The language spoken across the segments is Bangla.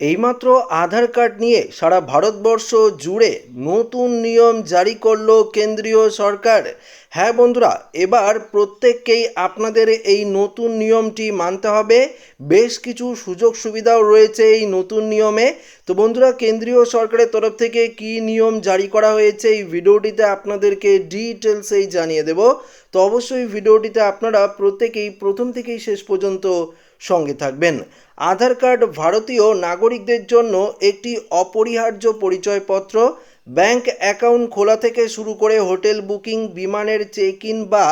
এইমাত্র আধার কার্ড নিয়ে সারা ভারতবর্ষ জুড়ে নতুন নিয়ম জারি করল কেন্দ্রীয় সরকার। হ্যাঁ বন্ধুরা, এবার প্রত্যেককেই আপনাদের এই নতুন নিয়মটি মানতে হবে। বেশ কিছু সুযোগ সুবিধাও রয়েছে এই নতুন নিয়মে। তো বন্ধুরা, কেন্দ্রীয় সরকারের তরফ থেকে কি নিয়ম জারি করা হয়েছে এই ভিডিওটিতে আপনাদেরকে ডিটেলসেই জানিয়ে দেব। তো অবশ্যই ভিডিওটিতে আপনারা প্রত্যেকেই প্রথম থেকেই শেষ পর্যন্ত সঙ্গে থাকবেন। আধার কার্ড ভারতীয় নাগরিকদের জন্য একটি অপরিহার্য পরিচয়পত্র, ব্যাংক অ্যাকাউন্ট খোলা থেকে শুরু করে হোটেল বুকিং, বিমানের চেক ইন বা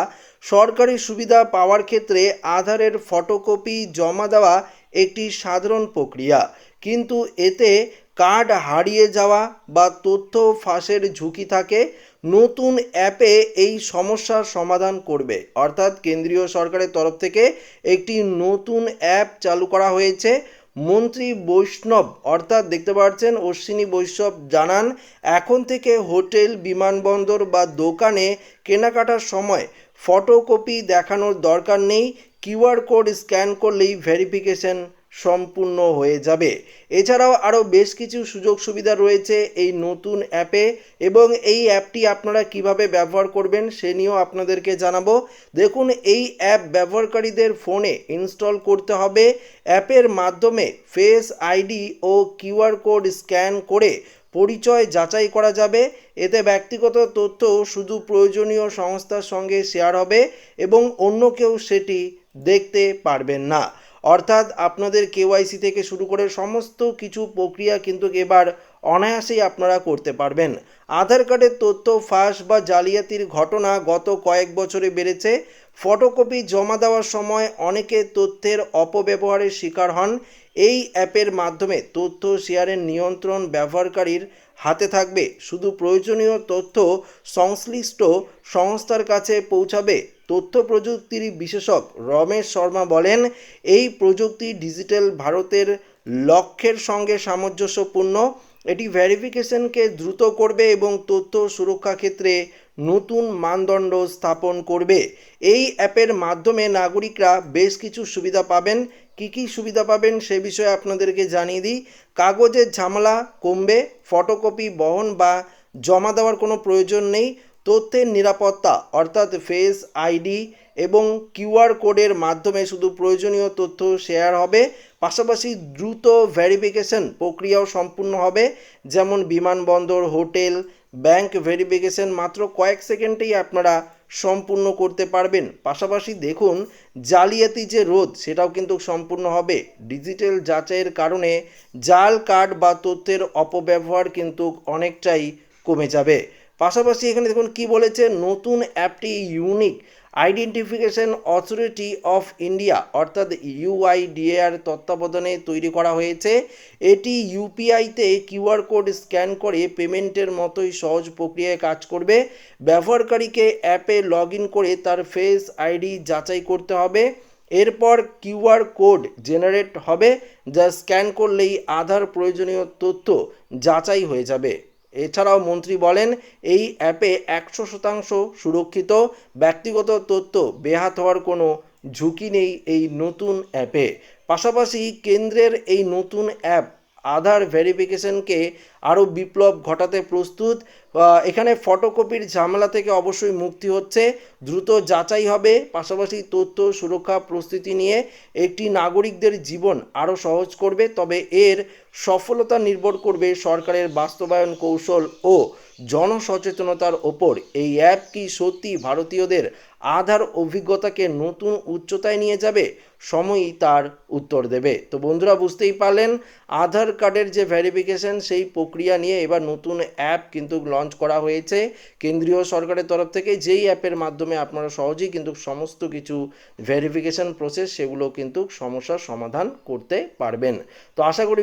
সরকারি সুবিধা পাওয়ার ক্ষেত্রে আধারের ফটোকপি জমা দেওয়া একটি সাধারণ প্রক্রিয়া। কিন্তু এতে কার্ড হারিয়ে যাওয়া বা তথ্য ফাঁসের ঝুঁকি থাকে নতুন অ্যাপে এই সমস্যার সমাধান করবে। অর্থাৎ কেন্দ্রীয় সরকারের তরফ থেকে একটি নতুন অ্যাপ চালু করা হয়েছে। মন্ত্রী বৈষ্ণব, অর্থাৎ দেখতে পাচ্ছেন অশ্বিনী বৈষ্ণব জানান, এখন থেকে হোটেল, বিমানবন্দর বা দোকানে কেনাকাটার সময় ফটোকপি দেখানোর দরকার নেই। কিউআর কোড স্ক্যান করলেই ভেরিফিকেশন সম্পূর্ণ হয়ে যাবে। এছাড়াও আরও বেশ কিছু সুযোগ সুবিধা রয়েছে এই নতুন অ্যাপে এবং এই অ্যাপটি আপনারা কীভাবে ব্যবহার করবেন সে নিয়েও আপনাদেরকে জানাব। দেখুন, এই অ্যাপ ব্যবহারকারীদের ফোনে ইনস্টল করতে হবে। অ্যাপের মাধ্যমে ফেস আইডি ও কিউআর কোড স্ক্যান করে পরিচয় যাচাই করা যাবে। এতে ব্যক্তিগত তথ্য শুধু প্রয়োজনীয় সংস্থার সঙ্গে শেয়ার হবে এবং অন্য কেউ সেটি দেখতে পারবেন না। অর্থাৎ আপনাদের কেওয়াইসি থেকে শুরু করে সমস্ত কিছু প্রক্রিয়া কিন্তু এবার অনায়াসেই আপনারা করতে পারবেন। আধার কার্ডের তথ্য ফাঁস বা জালিয়াতির ঘটনা গত কয়েক বছরে বেড়েছে। ফটোকপি জমা দেওয়ার সময় অনেকে তথ্যের অপব্যবহারের শিকার হন। এই অ্যাপের মাধ্যমে তথ্য শেয়ারের নিয়ন্ত্রণ ব্যবহারকারীর হাতে থাকবে। শুধু প্রয়োজনীয় তথ্য সংশ্লিষ্ট সংস্থার কাছে পৌঁছাবে তথ্য প্রযুক্তির বিশেষজ্ঞ রমেশ শর্মা বলেন, এই প্রযুক্তি ডিজিটাল ভারতের লক্ষ্যের সঙ্গে সামঞ্জস্যপূর্ণ। এটি ভেরিফিকেশনকে দ্রুত করবে এবং তথ্য সুরক্ষা ক্ষেত্রে নতুন মানদণ্ড স্থাপন করবে। এই অ্যাপের মাধ্যমে নাগরিকরা বেশ কিছু সুবিধা পাবেন। কি কি সুবিধা পাবেন সে বিষয়ে আপনাদেরকে জানিয়ে দিই। কাগজের ঝামেলা কমবে, ফটোকপি, বহন বা জমা দেওয়ার কোনো প্রয়োজন নেই। তথ্যের নিরাপত্তা, অর্থাৎ ফেস আইডি এবং কিউআর কোডের মাধ্যমে শুধু প্রয়োজনীয় তথ্য শেয়ার হবে, পাশাপাশি দ্রুত ভেরিফিকেশন প্রক্রিয়াও সম্পূর্ণ হবে, যেমন বিমানবন্দর, হোটেল, ব্যাংক ভেরিফিকেশন মাত্র কয়েক সেকেন্ডেই আপনারা সম্পূর্ণ করতে পারবেন। পাশাপাশি দেখুন, জালিয়াতি যে রোধ, সেটাও কিন্তু সম্পূর্ণ হবে। ডিজিটাল যাচাইয়ের কারণে জাল, কার্ড বা তথ্যের অপব্যবহার কিন্তু অনেকটাই কমে যাবে। পাশাপাশি এখানে দেখুন কি বলেছে, নতুন অ্যাপটি unique identification authority of India অর্থাৎ ইউআইডিএর তত্ত্বাবধানে তৈরি করা হয়েছে। এটি ইউপিআইতে কিউআর কোড স্ক্যান করে পেমেন্টের মতোই সহজ প্রক্রিয়ায় কাজ করবে। ব্যবহারকারীকে অ্যাপে লগ করে তার ফেস আইডি যাচাই করতে হবে। এরপর কিউআর কোড জেনারেট হবে, যা স্ক্যান করলেই আধার প্রয়োজনীয় তথ্য যাচাই হয়ে যাবে। এছাড়াও মন্ত্রী বলেন, এই অ্যাপে একশো শতাংশ সুরক্ষিত, ব্যক্তিগত তথ্য বেহাত হওয়ার কোনো ঝুঁকি নেই এই নতুন অ্যাপে। পাশাপাশি কেন্দ্রের এই নতুন অ্যাপ আধার ভেরিফিকেশনকে আরও বিপ্লব ঘটাতে প্রস্তুত। এখানে ফটোকপির ঝামেলা থেকে অবশ্যই মুক্তি হচ্ছে, দ্রুত যাচাই হবে, পাশাপাশি তথ্য সুরক্ষা প্রস্তুতি নিয়ে একটি নাগরিকদের জীবন আরও সহজ করবে। তবে এর সফলতা নির্ভর করবে সরকারের বাস্তবায়ন কৌশল ও জনসচেতনতার ওপর। এই অ্যাপ কি সত্যি ভারতীয়দের আধার অভিজ্ঞতাকে নতুন উচ্চতায় নিয়ে যাবে? সময়ই তার উত্তর দেবে। তো বন্ধুরা, বুঝতেই পারলেন, আধার কার্ডের যে ভেরিফিকেশন, সেই প্রক্রিয়া নিয়ে এবার নতুন অ্যাপ কিন্তু লঞ্চ করা হয়েছে কেন্দ্রীয় সরকারের তরফ থেকে। যেই অ্যাপের মাধ্যমে আপনারা সহজেই কিন্তু সমস্ত কিছু ভেরিফিকেশন প্রসেস সেগুলো কিন্তু সমস্যার সমাধান করতে পারবেন। তো আশা করি